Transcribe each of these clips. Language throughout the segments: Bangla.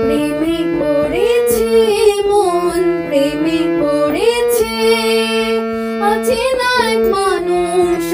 প্রেমে পড়েছে মন প্রেমে পড়েছে অচেনা মানুষ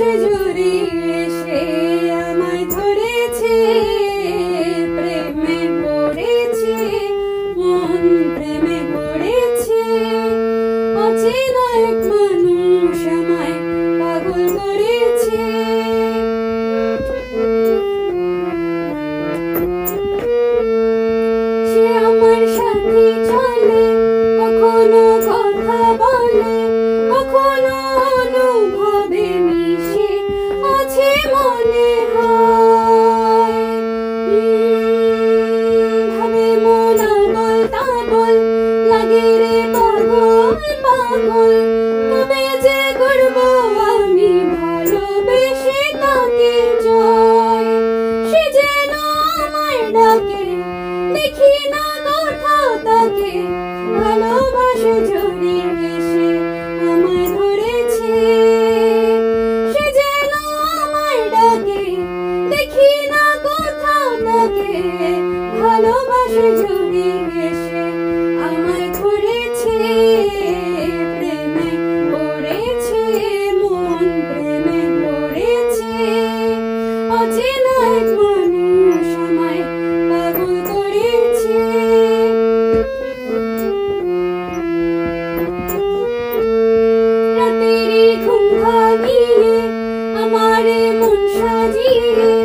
আকাশ জুড়ে সে আমায় ধরেছে প্রেমে পড়েছে মন প্রেমে পড়েছে অচেনা এক তাকে ভালোবাসে জড়িয়ে Dear.